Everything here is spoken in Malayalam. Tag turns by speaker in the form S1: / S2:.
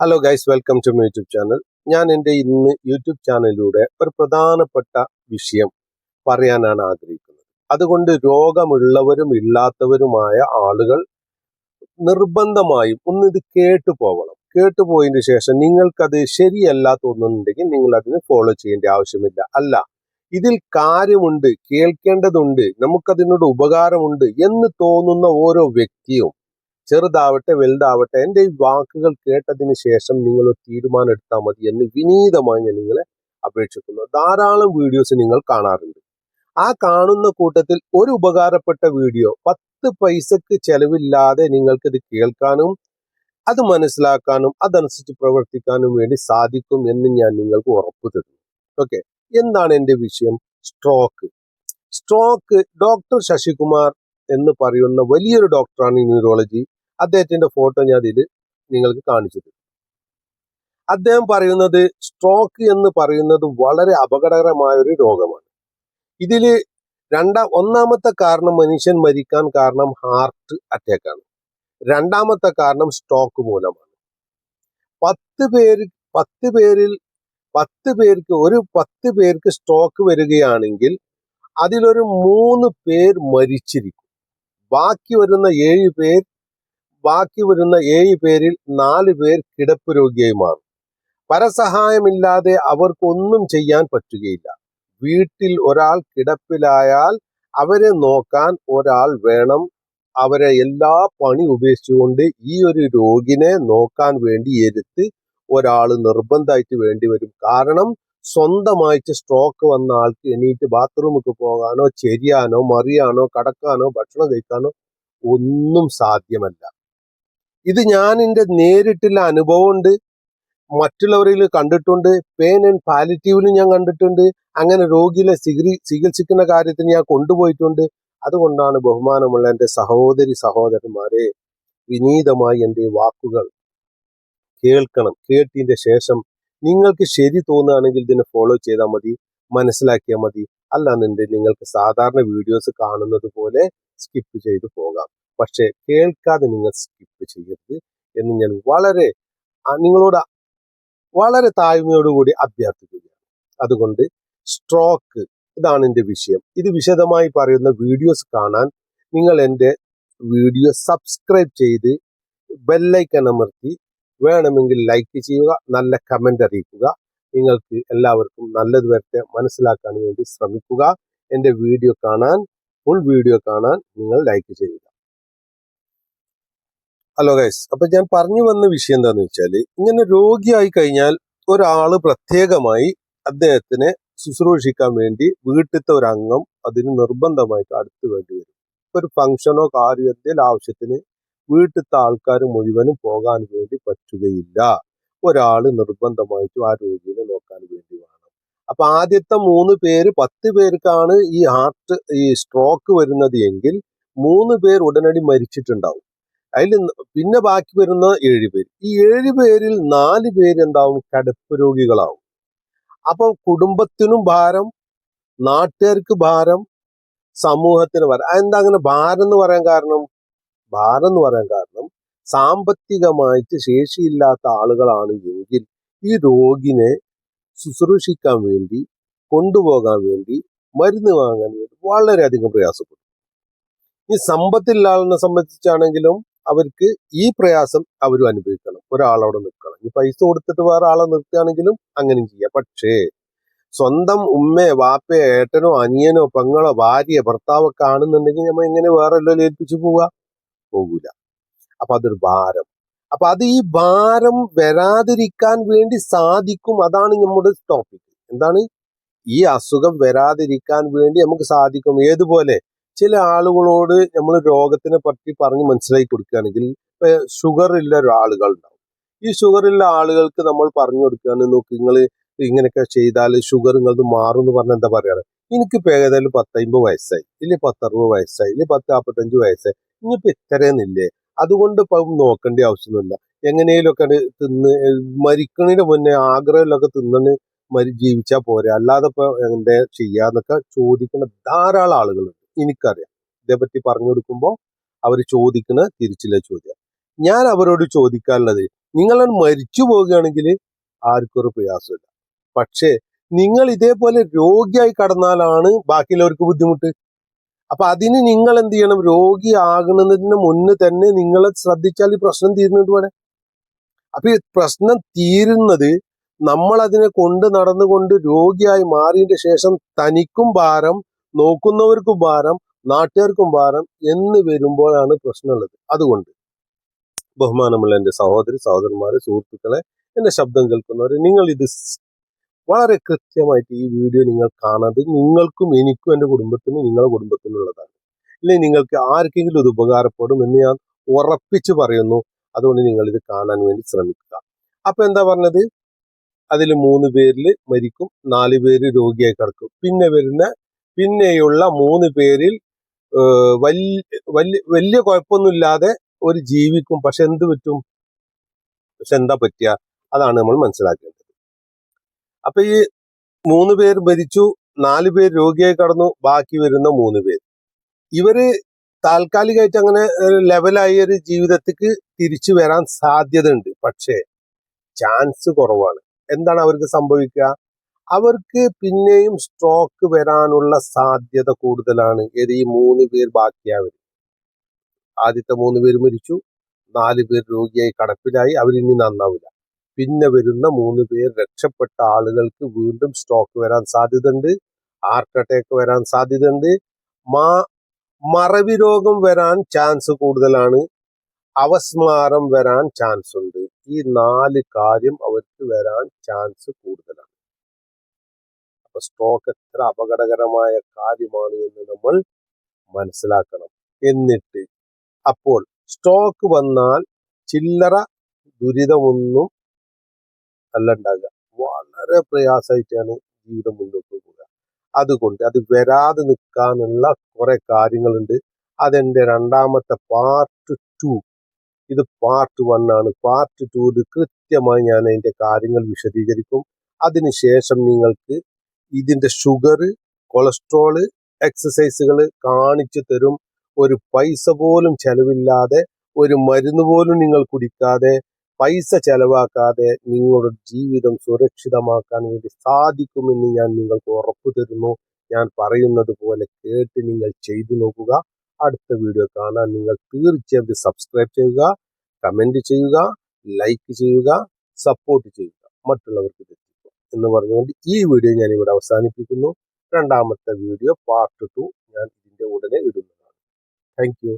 S1: Hello guys welcome to my YouTube channel ഞാൻ എന്റെ ഇന്ന് യൂട്യൂബ് ചാനലിലൂടെ ഒരു പ്രധാനപ്പെട്ട വിഷയം പറയാനാണ് ആഗ്രഹിക്കുന്നത്. അതുകൊണ്ട് രോഗമുള്ളവരും ഇല്ലാത്തവരുമായ ആളുകൾ നിർബന്ധമായും ഒന്ന് ഇത് കേട്ടു പോകണം കേട്ടു പോയതിന് ശേഷം നിങ്ങൾക്കത് ശരിയല്ല തോന്നുന്നുണ്ടെങ്കിൽ നിങ്ങൾ അതിന് ഫോളോ ചെയ്യേണ്ട ആവശ്യമില്ല. അല്ല ഇതിൽ കാര്യമുണ്ട് കേൾക്കേണ്ടതുണ്ട് നമുക്കതിനോട് ഉപകാരമുണ്ട് എന്ന് തോന്നുന്ന ഓരോ വ്യക്തിയും ചെറുതാവട്ടെ വലുതാവട്ടെ എന്റെ ഈ വാക്കുകൾ കേട്ടതിന് ശേഷം നിങ്ങൾ ഒരു തീരുമാനം എടുത്താൽ മതി എന്ന് വിനീതമായി ഞാൻ നിങ്ങളെ അപേക്ഷിക്കുന്നു. ധാരാളം വീഡിയോസ് നിങ്ങൾ കാണാറുണ്ട്. ആ കാണുന്ന കൂട്ടത്തിൽ ഒരു ഉപകാരപ്പെട്ട വീഡിയോ പത്ത് പൈസക്ക് ചെലവില്ലാതെ നിങ്ങൾക്കിത് കേൾക്കാനും അത് മനസ്സിലാക്കാനും അതനുസരിച്ച് പ്രവർത്തിക്കാനും വേണ്ടി സാധിക്കും എന്ന് ഞാൻ നിങ്ങൾക്ക് ഉറപ്പു തരുന്നു. ഓക്കെ. എന്താണ് എന്റെ വിഷയം? സ്ട്രോക്ക്. സ്ട്രോക്ക് ഡോക്ടർ ശശികുമാർ എന്ന് പറയുന്ന വലിയൊരു ഡോക്ടറാണ് ന്യൂറോളജി. അദ്ദേഹത്തിന്റെ ഫോട്ടോ ഞാൻ ഇതിൽ നിങ്ങൾക്ക് കാണിച്ചു അദ്ദേഹം പറയുന്നത് സ്ട്രോക്ക് എന്ന് പറയുന്നത് വളരെ അപകടകരമായ ഒരു രോഗമാണ്. ഇതിൽ രണ്ടാം ഒന്നാമത്തെ കാരണം മനുഷ്യൻ മരിക്കാൻ കാരണം ഹാർട്ട് അറ്റാക്ക് ആണ്. രണ്ടാമത്തെ കാരണം സ്ട്രോക്ക് മൂലമാണ്. പത്ത് പേര് പത്ത് പേരിൽ പത്ത് പേർക്ക് ഒരു പത്ത് പേർക്ക് സ്ട്രോക്ക് വരികയാണെങ്കിൽ അതിലൊരു മൂന്ന് പേർ മരിച്ചിരിക്കും. ബാക്കി വരുന്ന ഏഴ് പേർ ബാക്കി വരുന്ന ഏഴ് പേരിൽ നാല് പേർ കിടപ്പ് രോഗിയായി മാറും. പരസഹായമില്ലാതെ അവർക്കൊന്നും ചെയ്യാൻ പറ്റുകയില്ല. വീട്ടിൽ ഒരാൾ കിടപ്പിലായാൽ അവരെ നോക്കാൻ ഒരാൾ വേണം. അവരെ എല്ലാ പണി ഉപേക്ഷിച്ചുകൊണ്ട് ഈ ഒരു രോഗിനെ നോക്കാൻ വേണ്ടി എടുത്ത് ഒരാൾ നിർബന്ധമായിട്ട് വേണ്ടി വരും. കാരണം സ്വന്തമായിട്ട് സ്ട്രോക്ക് വന്ന ആൾക്ക് എണീറ്റ് ബാത്റൂമിൽ പോകാനോ ചെരിയാനോ മറിയാനോ കടക്കാനോ ഭക്ഷണം കഴിക്കാനോ ഒന്നും സാധ്യമല്ല. ഇത് ഞാൻ എന്റെ നേരിട്ടുള്ള അനുഭവമുണ്ട്. മറ്റുള്ളവരിൽ കണ്ടിട്ടുണ്ട്. പെയിൻ ആൻഡ് പാലിറ്റീവിലും ഞാൻ കണ്ടിട്ടുണ്ട്. അങ്ങനെ രോഗികളെ സിഗ്രി ചികിത്സിക്കുന്ന കാര്യത്തിന് ഞാൻ കൊണ്ടുപോയിട്ടുണ്ട്. അതുകൊണ്ടാണ് ബഹുമാനമുള്ള എന്റെ സഹോദരി സഹോദരന്മാരെ വിനീതമായി എന്റെ വാക്കുകൾ കേൾക്കണം. കേട്ടതിന്റെ ശേഷം നിങ്ങൾക്ക് ശരി തോന്നുകയാണെങ്കിൽ ഇതിനെ ഫോളോ ചെയ്താൽ മതി മനസ്സിലാക്കിയാൽ മതി. അല്ലാന്നുണ്ടെങ്കിൽ നിങ്ങൾക്ക് സാധാരണ വീഡിയോസ് കാണുന്നത് പോലെ സ്കിപ്പ് ചെയ്തു പോകാം. പക്ഷെ കേൾക്കാതെ നിങ്ങൾ സ്കിപ്പ് ചെയ്യരുത് എന്ന് ഞാൻ വളരെ നിങ്ങളോട് വളരെ താഴ്മയോടുകൂടി അഭ്യർത്ഥിക്കുകയാണ്. അതുകൊണ്ട് സ്ട്രോക്ക് ഇതാണ് എന്റെ വിഷയം. ഇത് വിശദമായി പറയുന്ന വീഡിയോസ് കാണാൻ നിങ്ങൾ എന്റെ വീഡിയോ സബ്സ്ക്രൈബ് ചെയ്ത് ബെല്ലൈക്കൺ അമർത്തി വേണമെങ്കിൽ ലൈക്ക് ചെയ്യുക നല്ല കമന്റ് അറിയിക്കുക. നിങ്ങൾക്ക് എല്ലാവർക്കും നല്ലത് വരട്ടെ മനസ്സിലാക്കാൻ വേണ്ടി ശ്രമിക്കുക. എന്റെ വീഡിയോ കാണാൻ ഫുൾ വീഡിയോ കാണാൻ നിങ്ങൾ ലൈക്ക് ചെയ്യുക. ഹലോ ഗൈസ് അപ്പൊ ഞാൻ പറഞ്ഞു വന്ന വിഷയം എന്താന്ന് വെച്ചാൽ ഇങ്ങനെ രോഗിയായി കഴിഞ്ഞാൽ ഒരാൾ പ്രത്യേകമായി അദ്ദേഹത്തിനെ ശുശ്രൂഷിക്കാൻ വേണ്ടി വീട്ടിലത്തെ ഒരു അംഗം അതിന് നിർബന്ധമായിട്ട് അടുത്ത് വേണ്ടി വരും. ഒരു ഫംഗ്ഷനോ കാര്യമോ എന്തെങ്കിലും ആവശ്യത്തിന് വീട്ടിലത്തെ ആൾക്കാർ മുഴുവനും പോകാൻ വേണ്ടി പറ്റുകയില്ല. ഒരാൾ നിർബന്ധമായിട്ടും ആ രോഗിയെ നോക്കാൻ വേണ്ടി വേണം. അപ്പൊ ആദ്യത്തെ മൂന്ന് പേര് പത്ത് പേർക്കാണ് ഈ ഹാർട്ട് ഈ സ്ട്രോക്ക് വരുന്നത് എങ്കിൽ മൂന്ന് പേർ ഉടനടി മരിച്ചിട്ടുണ്ടാവും. അതിൽ പിന്നെ ബാക്കി വരുന്ന ഏഴ് പേര്. ഈ ഏഴ് പേരിൽ നാല് പേര് എന്താവും കിടപ്പ് രോഗികളാവും. അപ്പൊ കുടുംബത്തിനും ഭാരം നാട്ടുകാർക്ക് ഭാരം സമൂഹത്തിന് ഭാരം. അതെന്താ അങ്ങനെ ഭാരം എന്ന് പറയാൻ കാരണം? ഭാരം എന്ന് പറയാൻ കാരണം സാമ്പത്തികമായിട്ട് ശേഷിയില്ലാത്ത ആളുകളാണ് എങ്കിൽ ഈ രോഗിനെ ശുശ്രൂഷിക്കാൻ വേണ്ടി കൊണ്ടുപോകാൻ വേണ്ടി മരുന്ന് വാങ്ങാൻ വേണ്ടി വളരെയധികം പ്രയാസപ്പെടും. ഈ സമ്പത്തില്ലാളിനെ സംബന്ധിച്ചാണെങ്കിലും അവർക്ക് ഈ പ്രയാസം അവരും അനുഭവിക്കണം. ഒരാളവിടെ നിൽക്കണം. ഈ പൈസ കൊടുത്തിട്ട് വേറെ ആളെ നിർത്തുകയാണെങ്കിലും അങ്ങനെയും ചെയ്യാം. പക്ഷേ സ്വന്തം ഉമ്മയോ വാപ്പയോ ഏട്ടനോ അനിയനോ പെങ്ങളോ ഭാര്യയോ ഭർത്താവൊക്കെ ആണെന്നുണ്ടെങ്കിൽ നമ്മൾ എങ്ങനെ വേറെ എല്ലാം ഏൽപ്പിച്ചു പോവുക? പോകൂല അപ്പൊ അതൊരു ഭാരം. അപ്പൊ അത് ഈ ഭാരം വരാതിരിക്കാൻ വേണ്ടി സാധിക്കും. അതാണ് നമ്മുടെ ടോപ്പിക് എന്താണ്? ഈ അസുഖം വരാതിരിക്കാൻ വേണ്ടി നമുക്ക് സാധിക്കും. ഏതുപോലെ? ചില ആളുകളോട് നമ്മൾ രോഗത്തിനെ പറ്റി പറഞ്ഞ് മനസ്സിലാക്കി കൊടുക്കുകയാണെങ്കിൽ ഇപ്പൊ ഷുഗർ ഉള്ള ആളുകൾ ഉണ്ടാവും ഈ ഷുഗർ ഉള്ള ആളുകൾക്ക് നമ്മൾ പറഞ്ഞു കൊടുക്കുകയാണ് നോക്ക് നിങ്ങൾ ഇങ്ങനെയൊക്കെ ചെയ്താൽ ഷുഗർ നിങ്ങൾക്ക് മാറും എന്ന് പറഞ്ഞാൽ എന്താ പറയാറ് എനിക്ക് ഏതായാലും പത്തമ്പത് വയസ്സായി ഇല്ലെ പത്തറുപത് വയസ്സായി ഇല്ലെ പത്ത് നാൽപ്പത്തഞ്ച് വയസ്സായി ഇനിയിപ്പോ ഇത്രയെന്നില്ലേ അതുകൊണ്ട് ഇപ്പം നോക്കേണ്ട ആവശ്യമൊന്നുമില്ല. എങ്ങനെയൊക്കെ തിന്ന് മരിക്കണതിന് മുന്നേ ആഗ്രഹമൊക്കെ തിന്നണ് മരി ജീവിച്ചാൽ പോരെ. അല്ലാതെ ഇപ്പൊ എന്താ ചെയ്യാന്നൊക്കെ ചോദിക്കുന്ന ധാരാളം ആളുകളുണ്ട്. എനിക്കറിയാം. ഇതേപ്പറ്റി പറഞ്ഞു കൊടുക്കുമ്പോൾ അവർ ചോദിക്കുന്ന തിരിച്ചില്ല ചോദ്യം. ഞാൻ അവരോട് ചോദിക്കാനുള്ളത് നിങ്ങൾ മരിച്ചു പോവുകയാണെങ്കിൽ ആർക്കൊരു പ്രയാസമില്ല പക്ഷേ നിങ്ങൾ ഇതേപോലെ രോഗിയായി കടന്നാലാണ് ബാക്കിയുള്ളവർക്ക് ബുദ്ധിമുട്ട്. അപ്പൊ അതിന് നിങ്ങൾ എന്ത് ചെയ്യണം? രോഗിയാകുന്നതിന് മുന്നേ തന്നെ നിങ്ങളെ ശ്രദ്ധിച്ചാൽ ഈ പ്രശ്നം തീരുന്നുണ്ട് വേണേ. അപ്പൊ ഈ പ്രശ്നം തീരുന്നത് നമ്മൾ അതിനെ കൊണ്ട് നടന്നുകൊണ്ട് രോഗിയായി മാറിയതിന്റെ ശേഷം തനിക്കും ഭാരം നോക്കുന്നവർക്കും ഭാരം നാട്ടുകാർക്കും ഭാരം എന്ന് വരുമ്പോഴാണ് പ്രശ്നമുള്ളത്. അതുകൊണ്ട് ബഹുമാനമുള്ള എന്റെ സഹോദരി സഹോദരന്മാരെ സുഹൃത്തുക്കളെ എന്റെ ശബ്ദം കേൾക്കുന്നവരെ നിങ്ങൾ ഇത് വളരെ കൃത്യമായിട്ട് ഈ വീഡിയോ നിങ്ങൾ കാണാതെ നിങ്ങൾക്കും എനിക്കും എന്റെ കുടുംബത്തിനും നിങ്ങളുടെ കുടുംബത്തിനുള്ളതാണ്. ഇല്ലെങ്കിൽ നിങ്ങൾക്ക് ആർക്കെങ്കിലും ഇത് ഉപകാരപ്പെടും എന്ന് ഞാൻ ഉറപ്പിച്ച് പറയുന്നു. അതുകൊണ്ട് നിങ്ങൾ ഇത് കാണാൻ വേണ്ടി ശ്രമിക്കുക. അപ്പൊ എന്താ പറഞ്ഞത്? അതിൽ മൂന്ന് പേരിൽ മരിക്കും നാല് പേര് രോഗിയായി കിടക്കും. പിന്നെ വരുന്ന പിന്നെയുള്ള മൂന്ന് പേരിൽ വല്യ വലിയ കുഴപ്പമൊന്നുമില്ലാതെ ഒരു ജീവിക്കും. പക്ഷെ എന്ത് പറ്റും? പക്ഷെ എന്താ പറ്റുക അതാണ് നമ്മൾ മനസ്സിലാക്കേണ്ടത്. അപ്പൊ ഈ മൂന്ന് പേർ മരിച്ചു നാല് പേർ രോഗിയായി കടന്നു ബാക്കി വരുന്ന മൂന്ന് പേർ. ഇവർ താൽക്കാലികമായിട്ട് അങ്ങനെ ലെവലായി ഒരു ജീവിതത്തിക്ക് തിരിച്ചു വരാൻ സാധ്യതയുണ്ട്. പക്ഷേ ചാൻസ് കുറവാണ്. എന്താണ് അവർക്ക് സംഭവിക്കുക? അവർക്ക് പിന്നെയും സ്ട്രോക്ക് വരാനുള്ള സാധ്യത കൂടുതലാണ്. ഏത് ഈ മൂന്ന് പേർ ബാക്കിയാവർ ആദ്യത്തെ മൂന്ന് പേര് മരിച്ചു. നാല് പേർ രോഗിയായി കടപ്പിലായി. അവരിനി നന്നാവില്ല പിന്നെ വരുന്ന മൂന്ന് പേർ രക്ഷപ്പെട്ട ആളുകൾക്ക് വീണ്ടും സ്ട്രോക്ക് വരാൻ സാധ്യതയുണ്ട്. ഹാർട്ട് അറ്റാക്ക് വരാൻ സാധ്യതയുണ്ട്. മാ മറവി രോഗം വരാൻ ചാൻസ് കൂടുതലാണ്. അവസ്മാരം വരാൻ ചാൻസ് ഉണ്ട്. ഈ നാല് കാര്യം അവർക്ക് വരാൻ ചാൻസ് കൂടുതലാണ് അപ്പൊ സ്ട്രോക്ക് എത്ര അപകടകരമായ കാര്യമാണ് എന്ന് നമ്മൾ മനസ്സിലാക്കണം. എന്നിട്ട് അപ്പോൾ സ്ട്രോക്ക് വന്നാൽ ചില്ലറ ദുരിതമൊന്നും അല്ല ഉണ്ടാകുക വളരെ പ്രയാസമായിട്ടാണ് ജീവിതം മുന്നോട്ട് പോകുക അതുകൊണ്ട് അത് വരാതെ നിൽക്കാനുള്ള കുറെ കാര്യങ്ങളുണ്ട്. അതെന്റെ രണ്ടാമത്തെ പാർട്ട് ടു ഇത് പാർട്ട് വൺ ആണ്. പാർട്ട് ടൂവിൽ കൃത്യമായി ഞാൻ അതിന്റെ കാര്യങ്ങൾ വിശദീകരിക്കും. അതിനുശേഷം നിങ്ങൾക്ക് ഇതിന്റെ ഷുഗർ കൊളസ്ട്രോൾ എക്സസൈസുകൾ കാണിച്ചു തരും. ഒരു പൈസ പോലും ചെലവില്ലാതെ ഒരു മരുന്ന് പോലും നിങ്ങൾ കുടിക്കാതെ പൈസ ചെലവാക്കാതെ നിങ്ങളുടെ ജീവിതം സുരക്ഷിതമാക്കാൻ വേണ്ടി സാധിക്കുമെന്ന് ഞാൻ നിങ്ങൾക്ക് ഉറപ്പു തരുന്നു. ഞാൻ പറയുന്നത് പോലെ കേട്ട് നിങ്ങൾ ചെയ്തു നോക്കുക. അടുത്ത വീഡിയോ കാണാൻ നിങ്ങൾ തീർച്ചയായും സബ്സ്ക്രൈബ് ചെയ്യുക കമന്റ് ചെയ്യുക ലൈക്ക് ചെയ്യുക സപ്പോർട്ട് ചെയ്യുക. മറ്റുള്ളവർക്ക് എന്ന് പറഞ്ഞുകൊണ്ട് ഈ വീഡിയോ ഞാൻ ഇവിടെ അവസാനിപ്പിക്കുന്നു. രണ്ടാമത്തെ വീഡിയോ പാർട്ട് ടു ഞാൻ ഇതിന്റെ ഉടനെ ഇടുന്നതാണ്. താങ്ക്